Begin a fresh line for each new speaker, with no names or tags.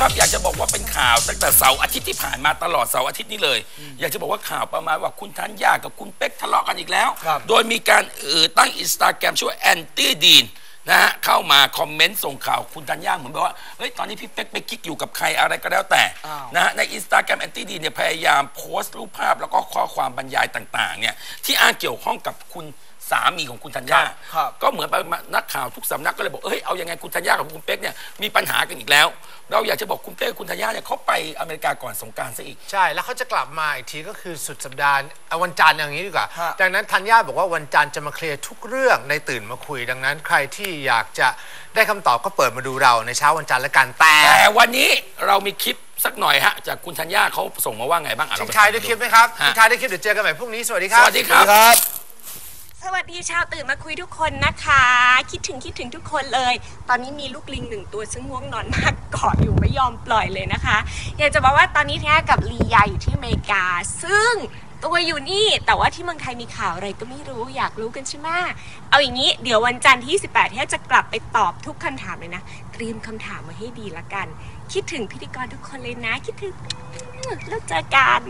ครับอยากจะบอกว่าเป็นข่าวตั้งแต่เสาร์อาทิตย์ที่ผ่านมาตลอดเสาร์อาทิตย์นี้เลย อยากจะบอกว่าข่าวประมาณว่าคุณธัญญากับคุณเป๊กทะเลาะกันอีกแล้ว
ครับ
โดยมีการเอ่อตั้งอินสตาแกรมชื่อว่าแอนตี้ดีนนะฮะเข้ามาคอมเมนต์ส่งข่าวคุณธัญญาเหมือนแบบว่าเฮ้ยตอนนี้พี่เป๊กไปกิ๊กอยู่กับใครอะไรก็แล้วแต่
อ้าว
นะฮะในอินสตาแกรมแอนตี้ดีนเนี่ยพยายามโพสต์รูปภาพแล้วก็ข้อความบรรยายต่างๆเนี่ยที่อ้างเกี่ยวข้องกับคุณ สามีของคุณธัญญา
ครับ
ก็เหมือนไปมานักข่าวทุกสำนักก็เลยบอกเฮ้ยเอายังไงคุณธัญญากับคุณเป๊กเนี่ยมีปัญหากันอีกแล้ว เราอยากจะบอกคุณเป๊กกับคุณธัญญาเนี่ยเขาไปอเมริกาก่อนสงกรารซะอีก
ใช่แล้วเขาจะกลับมาอีกทีก็คือสุดสัปดาห์เอาวันจันทร์อย่างนี้ดีกว่า
ฮะ
ดังนั้นธัญญาบอกว่าวันจันทร์จะมาเคลียร์ทุกเรื่องในตื่นมาคุย ดังนั้นใครที่อยากจะได้คำตอบก็เปิดมาดูเราในเช้าวันจันทร์และกันแต่
แต่วันนี้เรามีคลิปสักหน่อยฮะจากคุณธัญญาเขาส่งมาว่าไงบ้างอะ
ทิ้
เรงไป
ท้ายด้วยคลิปไหมครับ
ฮะ
ทิ้งท้ายด้วยคลิปเดี๋ยวเจอกันใหม่พรุ่งนี้สวัสดีค
ส
รับ
วัสดีครับ
ครับ
สวัสดีชาวตื่นมาคุยทุกคนนะคะ คิดถึงคิดถึงทุกคนเลย ตอนนี้มีลูกลิงหนึ่งตัวซึ่งง่วงนอนมากเกาะอยู่ไม่ยอมปล่อยเลยนะคะ อยากจะบอกว่าตอนนี้แท้กับลียาอยู่ที่อเมริกา ซึ่งตัวอยู่นี่แต่ว่าที่เมืองไทยมีข่าวอะไรก็ไม่รู้อยากรู้กันใช่ไหมเอาอย่างนี้เดี๋ยววันจันทร์ที่ 18แท้จะกลับไปตอบทุกคำถามเลยนะ เตรียมคำถามมาให้ดีละกัน คิดถึงพิธีกรทุกคนเลยนะ คิดถึงแล้วเจอกัน